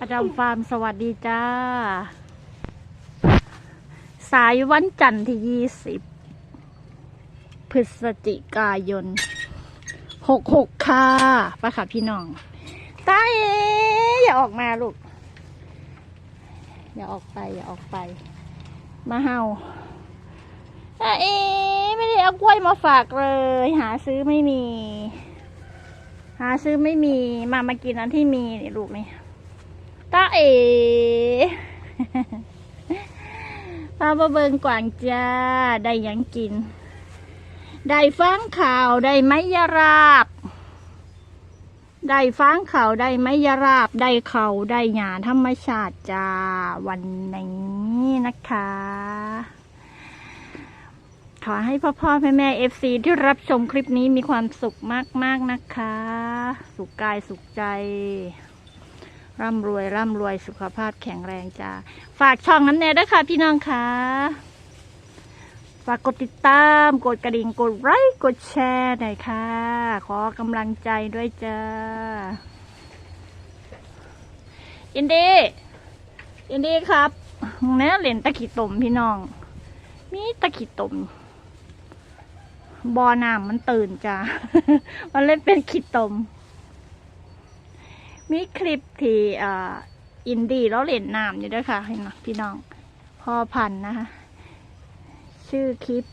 อาดัมฟาร์มสวัสดีจ้า สายวันจันทร์ที่ยี่สิบพฤศจิกายนหกหกค่ะป้าค่ะพี่น้องตาเออย่าออกมาลูก อย่าออกไป อย่าออกไป มาเฮาตาเอไม่ได้เอากล้วยมาฝากเลย หาซื้อไม่มี หาซื้อไม่มี มามากินอันที่มีนี่ลูกนี่ ตาเอปลาบะเบิงกว่างจ้า ได้ยังกิน ได้ฟังข่าว ได้ไม้ยาราบ ได้ฟังข่าว ได้ไม้ยาราบ ได้เขาได้หยาธรรมชาติจ้า วันนี้นะคะ ขอให้พ่อพ่อแม่แม่เอฟซีที่รับชมคลิปนี้มีความสุขมาก ๆ นะคะ สุขกายสุขใจ ร่ำรวยร่ำรวยสุขภาพแข็งแรงจ้า ฝากช่องน้ำแน่ด้วยค่ะพี่น้องค่ะ ฝากกดติดตาม กดกระดิ่ง กดไลค์ กดแชร์หน่อยค่ะ ขอกำลังใจด้วยจ้าอินดี้อินดี้ครับแน่เหรียญตะขีตมพี่น้อง มีตะขีตมบอน้ำมันตื่นจ้า มันเล่นเป็นขีตม มีคลิปที่อ่าอินดี้แล้วเล่นน้ำอยู่ด้วยค่ะเห็นไหมพี่น้องพ่อพันธ์นะคะ ชื่อคลิป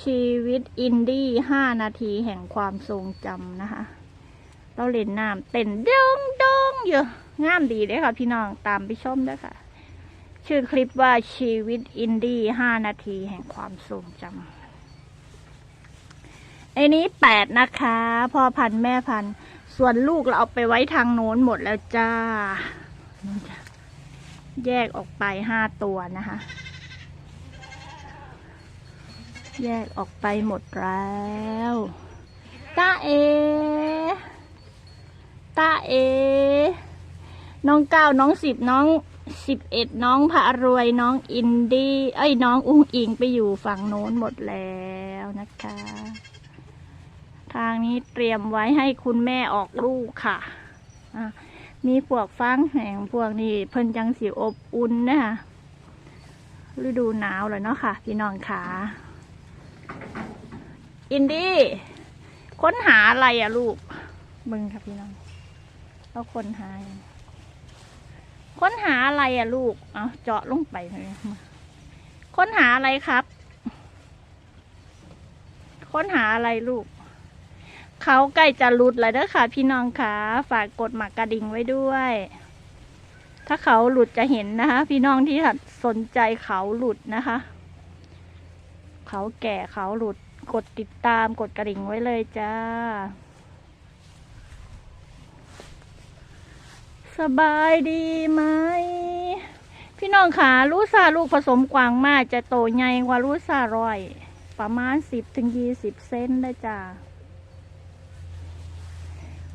ชีวิตอินดี้ห้านาทีแห่งความทรงจำนะคะ เราเล่นน้ำเต้นดงดงอยู่งามดีเลยค่ะพี่น้องตามไปชมด้วยค่ะ ชื่อคลิปว่าชีวิตอินดี้ห้านาทีแห่งความทรงจำไอ้นี้แปดนะคะพ่อพันธ์แม่พันธุ์ ส่วนลูกเราเอาไปไว้ทางโน้นหมดแล้วจ้า แยกออกไปห้าตัวนะคะ แยกออกไปหมดแล้วตาเอตาเอ น้องเก้าน้องสิบน้องสิบเอ็ดน้องพระรวยน้องอินดี้เอ้ยน้องอุ้งอิงไปอยู่ฝั่งโน้นหมดแล้วนะคะ ทางนี้เตรียมไว้ให้คุณแม่ออกลูกค่ะ มีพวกฟางแห่งพวกนี้เพิ่นจังสีอบอุ่นนะคะฤดูหนาวเลยเนาะค่ะ พี่น้องขาอินดี้ค้นหาอะไรอะลูกมึงครับพี่น้องเราค้นหา ค้นหาอะไรอะลูก เอาเจาะลงไปเลยค้นหาอะไรครับ ค้นหาอะไรลูก เขาใกล้จะหลุดแล้วเด้อค่ะ พี่น้องค่ะ ฝากกดหมากกระดิ่งไว้ด้วย ถ้าเขาหลุดจะเห็นนะคะ พี่น้องที่สนใจเขาหลุดนะคะ เขาแก่เขาหลุดกดติดตามกดกระดิ่งไว้เลยจ้า สบายดีไหม พี่น้องขาลูซาลูกผสมกวางมากจะโตใหญ่กว่าลูซาร้อย ประมาณสิบถึงยี่สิบเซนได้จ้า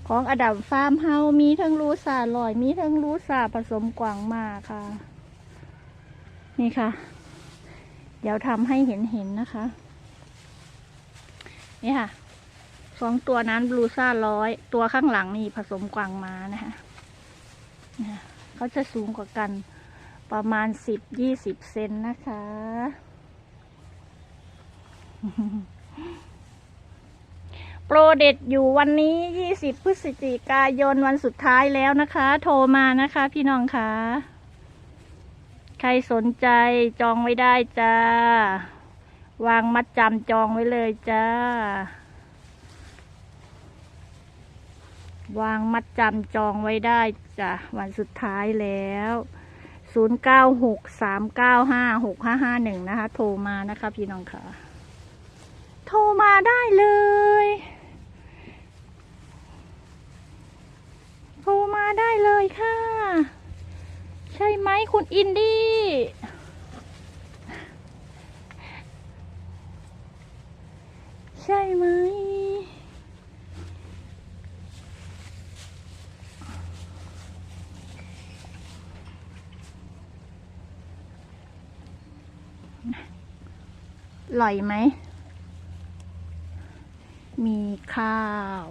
ของอดัมฟาร์มเฮามีทั้งรูสาลอย มีทั้งรูสาผสมกวางมาค่ะ นี่ค่ะ เดี๋ยวทำให้เห็นเห็นนะคะ นี่ค่ะสองตัวนั้นบลูซ่าร้อยตัวข้างหลังนี่ผสมกวางมานะคะเนี่ยเขาจะสูงกว่ากันประมาณสิบยี่สิบเซนนะคะ โปรเด็ดอยู่วันนี้ 20 พฤศจิกายนวันสุดท้ายแล้วนะคะ โทรมานะคะพี่น้องคะใครสนใจจองไว้ได้จ้า วางมัดจำจองไว้เลยจ้า วางมัดจำจองไว้ได้จ้ะวันสุดท้ายแล้ว 0963956551 นะคะ โทรมานะคะพี่น้องค่ะ โทรมาได้เลย โทรมา ได้เลยค่ะ ใช่ไหมคุณอินดี้ ใช่ไหมอร่อยไหม มีข้าว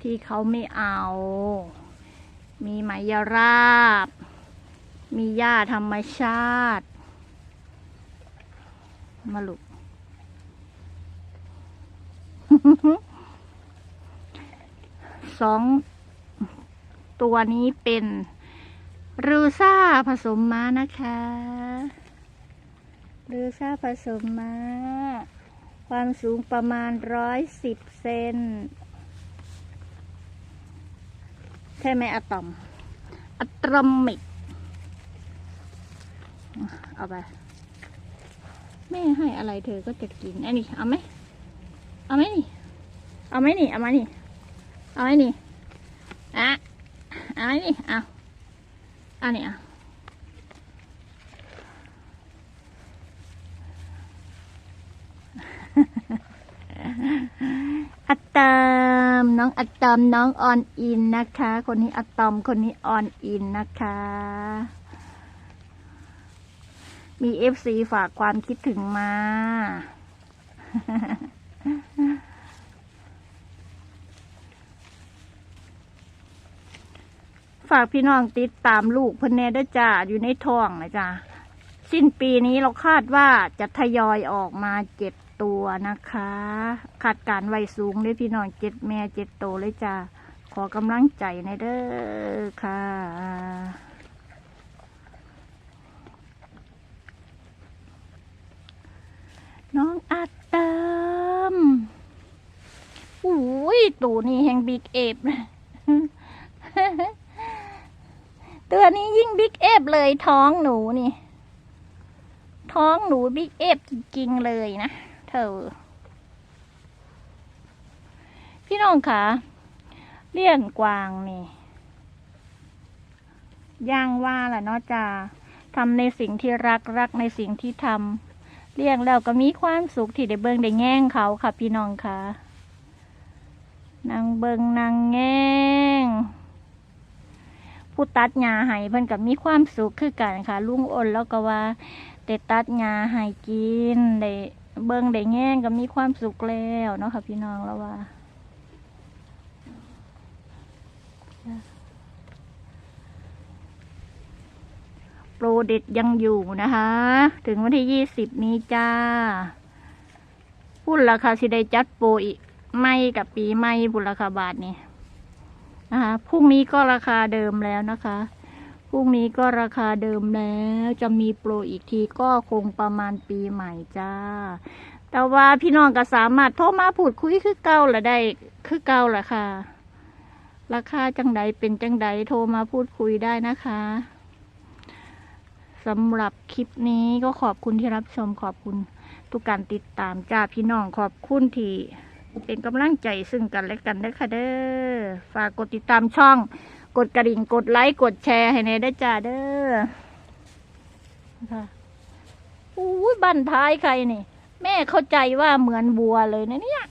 ที่เขาไม่เอา มีไหมยราบ มีหญ้าธรรมชาติ มาลุกสองตัวนี้เป็นรูซ่าผสมม้านะคะ รูซ่าผสมม้า ความสูงประมาณร้อยสิบเซน ใช่ไหมอะตอมอะตรอมิกเอาไปแม่ให้อะไรเธอก็จะกินไอ้นี่เอาไหมเอาไหมนี่เอาไหมนี่เอามานี่เอาไหมนี่อะเอาไหมนี่เอาเอานี่เอ อะตอมน้องอะตอมน้องออนอินนะคะ คนนี้อะตอมคนนี้ออนอินนะคะ มีเอฟซีฝากความคิดถึงมา ฝากพี่น้องติดตามลูกเพิ่นแน่ด้วยจ้าอยู่ในท้องนะจ้าสิ้นปีนี้เราคาดว่าจะทยอยออกมาเจ็ด ตัวนะคะคาดการไวสูงเลยพี่น้องเจ็ดแม่เจ็ดโตเลยจ้าขอกำลังใจในเด้อค่ะน้องอัตตมอุ้ยตัวนี้แห่งบิ๊กเอฟตัวนี้ยิ่งบิ๊กเอฟเลยท้องหนูนี่ ท้องหนูบิ๊กเอฟจริงๆเลยนะ เธอ พี่น้องคะเลี้ยงกวางนี่ย่างว่าแหละเนาะจ้าทำในสิ่งที่รักรักในสิ่งที่ทำเลี้ยงแล้วก็มีความสุขที่ได้เบิ่งได้แง่งเขาค่ะ พี่น้องคะนางเบิงนางแง่งผู้ตัดหญ้าให้เพิ่นกับมีความสุขคือกันค่ะ ลุงอ้นแล้วก็ว่าได้ตัดหญ้าให้กินได้ เบิ่งได้แง่งก็มีความสุขแล้วเนาะค่ะ พี่น้องแล้วว่าโปรเด็ดยังอยู่นะคะ ถึงวันที่ยี่สิบนี้จ้าพูดราคาสิได้จัดโปรอีกไม่กับปีไม่บุราคาบาทนี่นะคะพรุ่งนี้ก็ราคาเดิมแล้วนะคะ พรุ่งนี้ก็ราคาเดิมแล้ว จะมีโปรอีกทีก็คงประมาณปีใหม่จ้า แต่ว่าพี่น้องก็สามารถโทรมาพูดคุยคือเก่าละได้คือเก่าละค่ะ ราคาจังใดเป็นจังใดโทรมาพูดคุยได้นะคะสำหรับคลิปนี้ก็ขอบคุณที่รับชมขอบคุณทุกการติดตามจ้าพี่น้องขอบคุณที่เป็นกำลังใจซึ่งกันและกันด้วยค่ะเด้อฝากกดติดตามช่อง กดกระดิ่งกดไลค์กดแชร์ให้ในได้จ้าเด้อค่ะอู้ยบันท้ายใครนี่ แม่เข้าใจว่าเหมือนบัวเลยนะเนี่ย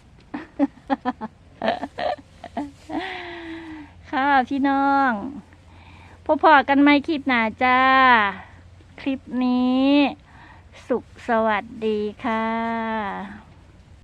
ค่ะพี่น้องพบพอกันไหมคลิปหนาจ้า คลิปนี้ สุขสวัสดีค่ะ